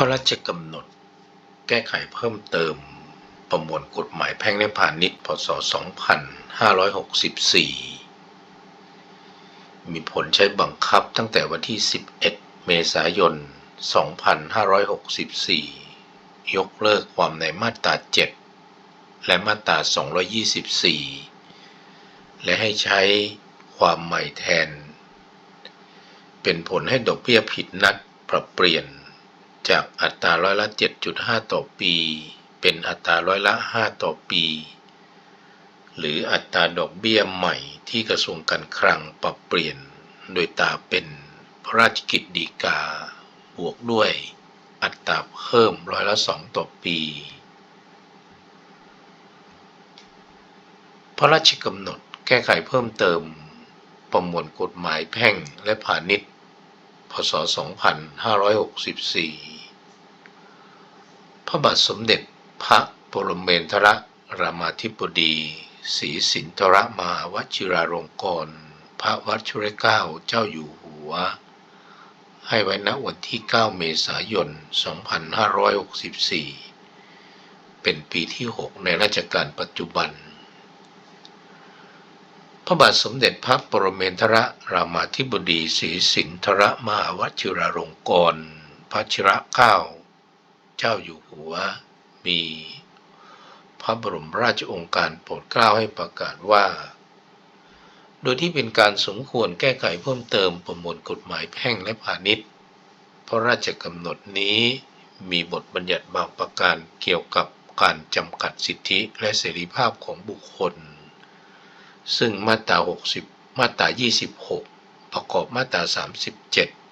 ระราชกำหนด แก้ไขเพิ่มเติม ประมวลกฎหมายแพ่งและพาณิชย์ พศ 2564 มีผลใช้บังคับตั้งแต่วันที่ 11 เมษายน 2564 ยกเลิกความในมาตรา 7 และมาตรา 224 และให้ใช้ความใหม่แทน เป็นผลให้ดอกเบี้ยผิดนัดปรับเปลี่ยน จากอัตราร้อยละ 7.5 ต่อปี เป็นอัตราร้อยละ 5 ต่อปี หรืออัตราดอกเบี้ยใหม่ที่กระทรวงการคลังปรับเปลี่ยนโดยตาเป็นพระราชกิจฎีกา บวกด้วยอัตราเพิ่มร้อยละ 2 ต่อปี พระราชกำหนดแก้ไขเพิ่มเติมประมวลกฎหมายแพ่งและพาณิชย์ พศ 2564 พระบาทสมเด็จพระปรเมนทรรามาธิบดีศรีสินทรมหาวชิราลงกรณ์พระวัชรเกล้าเจ้าอยู่หัว ให้ไว้ณวันที่ 9 เมษายน 2564 เป็นปีที่ 6 ในราชการปัจจุบัน ระบาทสมเด็จพระปรเมนทรรามาธิบดีศรีสินทรมหาวชิราลงกรณ์พระชระเกล้า เจ้าอยู่หัว มีพระบรมราชองค์การโปรดเกล้าให้ประกาศว่า โดยที่เป็นการสมควรแก้ไขเพิ่มเติมประมวลกฎหมายแพ่งและพาณิชย์ พระราชกำหนดนี้มีบทบัญญัติบางประการเกี่ยวกับการจำกัดสิทธิและเสรีภาพของบุคคล ซึ่งมาตรา 60 มาตรา 26 ประกอบมาตรา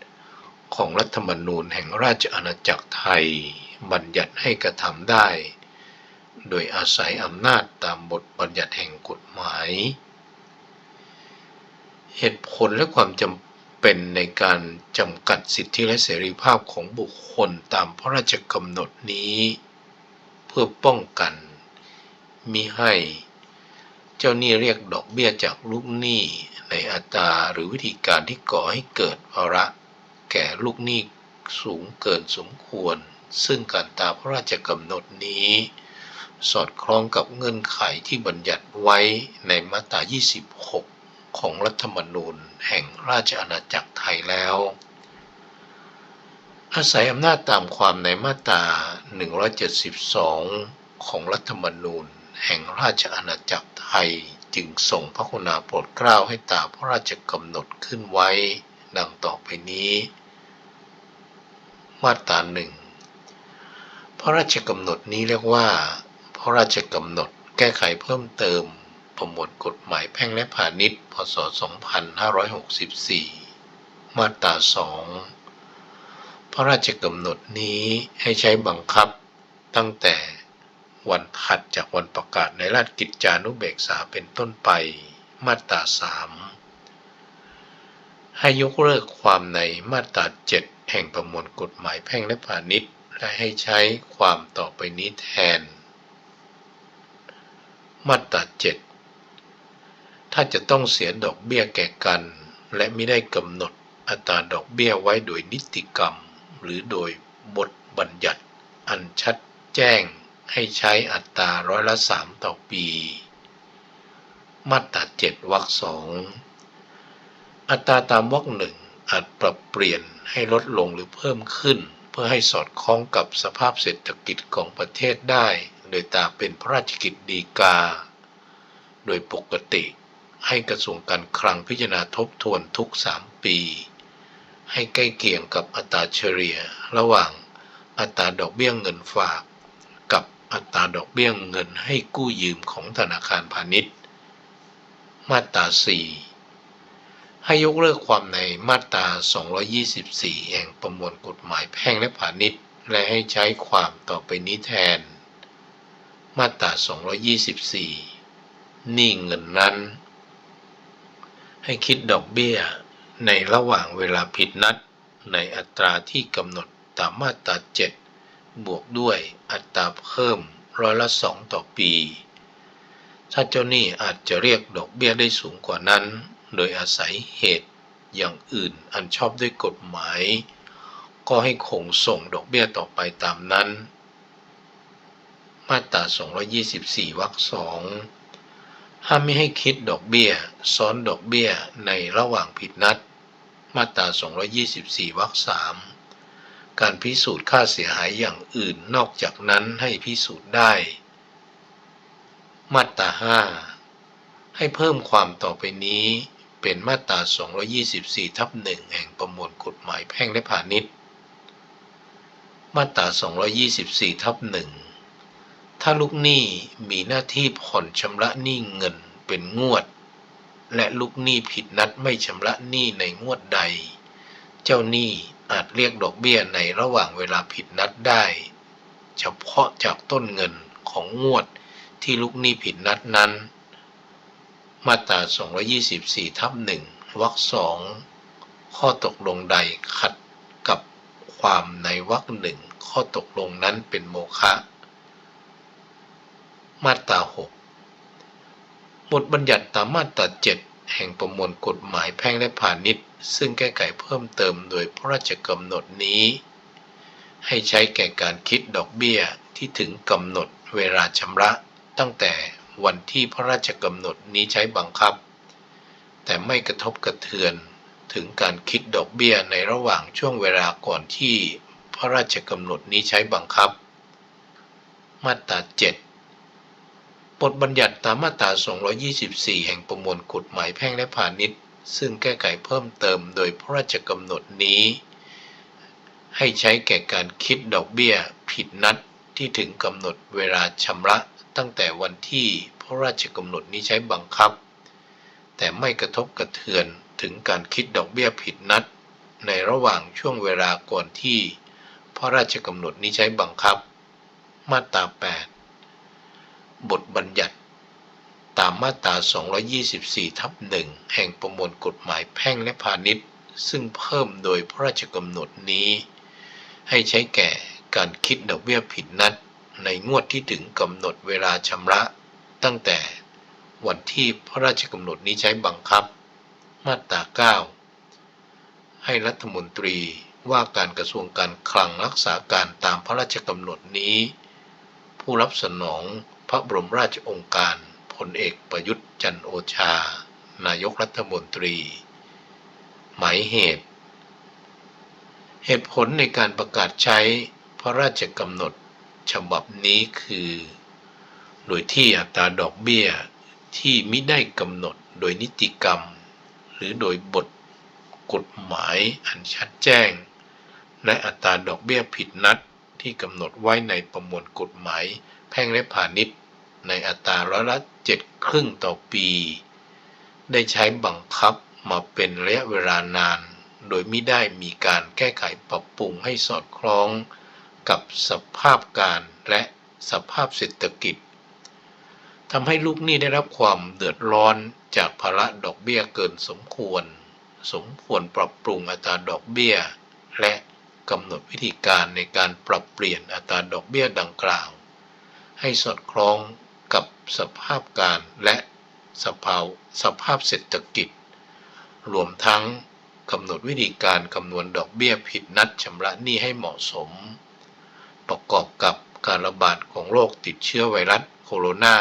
37 ของรัฐธรรมนูญแห่งราชอาณาจักรไทย บัญญัติให้กระทำได้ โดยอาศัยอำนาจตามบทบัญญัติแห่งกฎหมาย เหตุผลและความจำเป็นในการจำกัดสิทธิและเสรีภาพของบุคคลตามพระราชกำหนดนี้ เพื่อป้องกันมิให้ เจ้าหนี้เรียกดอกเบี้ยจากลูกหนี้ในอัตราหรือวิธีการที่ก่อให้เกิดภาระ แก่ลูกหนี้สูงเกินสมควร ซึ่งการตามพระราชกำหนดนี้ สอดคล้องกับเงื่อนไขที่บัญญัติไว้ในมาตรา 26 ของรัฐธรรมนูญแห่งราชอาณาจักรไทยแล้ว อาศัยอำนาจตามความในมาตรา 172 ของรัฐธรรมนูญ แห่งราชอาณาจักรไทยจึงส่งพระคุณาโปรดเกล้าให้ตามพระราชกำหนดขึ้นไว้ ดังต่อไปนี้ มาตราหนึ่งพระราชกำหนดนี้เรียกว่า พระราชกำหนดแก้ไขเพิ่มเติม ประมวลกฎหมายแพ่งและพาณิชย์พศ 2564 มาตราสองพระราชกำหนดนี้ให้ใช้บังคับตั้งแต่ วันถัดจากวันประกาศในราชกิจจานุเบกษาเป็นต้นไปมาตราสามให้ยกเลิกความในมาตราเจ็ดแห่งประมวลกฎหมายแพ่งและพาณิชย์และให้ใช้ความต่อไปนี้แทน มาตราเจ็ดถ้าจะต้องเสียดอกเบี้ยแก่กัน และไม่ได้กำหนดอัตราดอกเบี้ยไว้โดยนิติกรรม หรือโดยบทบัญญัติอันชัดแจ้ง ให้ใช้อัตราร้อยละสามต่อปี มาตราเจ็ดวรรคสองอัตราตามวรรคหนึ่งอาจปรับเปลี่ยนให้ลดลงหรือเพิ่มขึ้น เพื่อให้สอดคล้องกับสภาพเศรษฐกิจของประเทศได้ โดยตามเป็นพระราชกิจดีกา โดยปกติให้กระทรวงการคลังพิจารณาทบทวนทุก 3 ปี ให้ใกล้เคียงกับอัตราเฉลี่ย ระหว่างอัตราดอกเบี้ยเงินฝาก อัตราดอกเบี้ยเงินให้กู้ยืมของธนาคารพาณิชย์ มาตรา 4 ให้ยกเลิกความในมาตรา 224 แห่งประมวลกฎหมายแพ่งและพาณิชย์ และให้ใช้ความต่อไปนี้แทน มาตรา 224 นี้เงินนั้น ให้คิดดอกเบี้ยในระหว่างเวลาผิดนัดในอัตราที่กำหนดตามมาตรา 7 บวกด้วยอัตราเพิ่มร้อยละสองต่อปี ถ้าเจ้าหนี้อาจจะเรียกดอกเบี้ยได้สูงกว่านั้น โดยอาศัยเหตุอย่างอื่นอันชอบด้วยกฎหมาย ก็ให้คงส่งดอกเบี้ยต่อไปตามนั้น มาตรา 224 วรรคสองห้ามไม่ให้คิดดอกเบี้ย ซ้อนดอกเบี้ยในระหว่างผิดนัด มาตรา 224 วรรคสาม การพิสูจน์ค่าเสียหายอย่างอื่นนอกจากนั้นให้พิสูจน์ได้ มาตรา 5 ให้เพิ่มความต่อไปนี้เป็นมาตรา 224 ทับ1แห่งประมวลกฎหมายแพ่งและพาณิชย์ มาตรา 224 ทับ1ถ้าลูกหนี้มีหน้าที่ผ่อนชำระหนี้เงินเป็นงวด และลูกหนี้ผิดนัดไม่ชำระหนี้ในงวดใด เจ้าหนี้ อาจเรียกดอกเบี้ยในระหว่างเวลาผิดนัดได้ เฉพาะจากต้นเงินของงวดที่ลูกหนี้ผิดนัดนั้น มาตรา 224 ทับ1วรรคสองข้อตกลงใดขัดกับความในวรรคหนึ่งข้อตกลงนั้นเป็นโมฆะมาตรา 6 บทบัญญัติตามมาตรา 7 แห่งประมวลกฎหมายแพ่งและพาณิชย์ ซึ่งแก้ไขเพิ่มเติมโดยพระราชกำหนดนี้ ให้ใช้แก่การคิดดอกเบี้ยที่ถึงกำหนดเวลาชำระ ตั้งแต่วันที่พระราชกำหนดนี้ใช้บังคับ แต่ไม่กระทบกระเทือนถึงการคิดดอกเบี้ยในระหว่างช่วงเวลาก่อนที่พระราชกำหนดนี้ใช้บังคับ มาตรา 7 บทบัญญัติตามมาตรา 224 แห่งประมวลกฎหมายแพ่งและพาณิชย์ ซึ่งแก้ไขเพิ่มเติมโดยพระราชกำหนดนี้ ให้ใช้แก่การคิดดอกเบี้ยผิดนัดที่ถึงกำหนดเวลาชำระตั้งแต่วันที่พระราชกำหนดนี้ใช้บังคับ แต่ไม่กระทบกระเทือนถึงการคิดดอกเบี้ยผิดนัด ในระหว่างช่วงเวลาก่อนที่ พระราชกำหนดนี้ใช้บังคับ มาตรา 8 บทบัญญัติ ตามมาตรา 224 ทับ1แห่งประมวลกฎหมายแพ่งและพาณิชย์ ซึ่งเพิ่มโดยพระราชกำหนดนี้ ให้ใช้แก่การคิดดอกเบี้ยผิดนัด ในงวดที่ถึงกำหนดเวลาชำระ ตั้งแต่วันที่พระราชกำหนดนี้ใช้บังคับ มาตรา 9 ให้รัฐมนตรีว่าการกระทรวงการคลังรักษาการตามพระราชกำหนดนี้ ผู้รับสนอง พระบรมราชองค์การพลเอกประยุทธ์จันโอชา นายกรัฐมนตรี หมายเหตุ เหตุผลในการประกาศใช้พระราชกำหนดฉบับนี้คือ โดยที่อัตราดอกเบี้ยที่มิได้กำหนดโดยนิติกรรม หรือโดยบทกฎหมายอันชัดแจ้ง และอัตราดอกเบี้ยผิดนัดที่กำหนดไว้ในประมวลกฎหมาย แพ่งและพาณิชย์ในอัตราร้อยละเจ็ดครึ่งต่อปี ได้ใช้บังคับมาเป็นระยะเวลานาน โดยไม่ได้มีการแก้ไขปรับปรุงให้สอดคล้องกับสภาพการและสภาพเศรษฐกิจทำให้ลูกหนี้ได้รับความเดือดร้อนจากภาระดอกเบี้ยเกินสมควร สมควรปรับปรุงอัตราดอกเบี้ย และกำหนดวิธีการในการปรับเปลี่ยนอัตราดอกเบี้ยดังกล่าว ให้สอดคล้องกับสภาพการและสภาวสภาพเศรษฐกิจ รวมทั้งกำหนดวิธีการคำนวณดอกเบี้ยผิดนัดชำระหนี้ให้เหมาะสม ประกอบกับการระบาดของโรคติดเชื้อไวรัสโคโรนา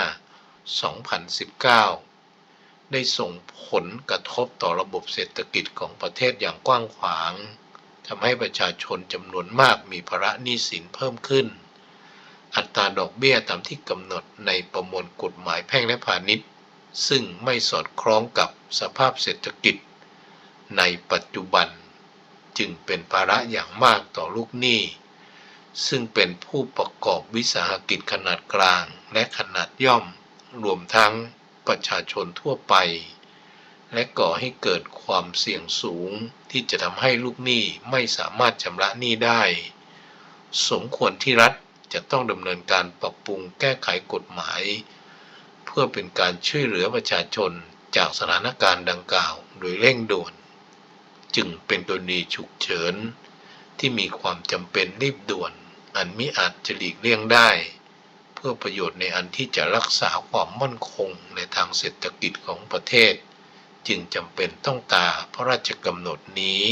2019 ได้ส่งผลกระทบต่อระบบเศรษฐกิจของประเทศอย่างกว้างขวางทำให้ประชาชนจำนวนมากมีภาระหนี้สินเพิ่มขึ้น ดอกเบี้ยตามที่กำหนดในประมวลกฎหมายแพ่งและพาณิชย์ ซึ่งไม่สอดคล้องกับสภาพเศรษฐกิจ ในปัจจุบันจึงเป็นภาระอย่างมากต่อลูกหนี้ ซึ่งเป็นผู้ประกอบวิสาหกิจขนาดกลางและขนาดย่อม รวมทั้งประชาชนทั่วไป และก่อให้เกิดความเสี่ยงสูงที่จะทำให้ลูกหนี้ไม่สามารถชำระหนี้ได้ สมควรที่รัฐ จะต้องดำเนินการปรับปรุงแก้ไขกฎหมาย เพื่อเป็นการช่วยเหลือประชาชนจากสถานการณ์ดังกล่าวโดยเร่งด่วน จึงเป็นกรณีฉุกเฉิน ที่มีความจำเป็นรีบด่วน อันมิอาจจะหลีกเลี่ยงได้ เพื่อประโยชน์ในอันที่จะรักษาความมั่นคงในทางเศรษฐกิจของประเทศ จึงจำเป็นต้องตาพระราชกำหนดนี้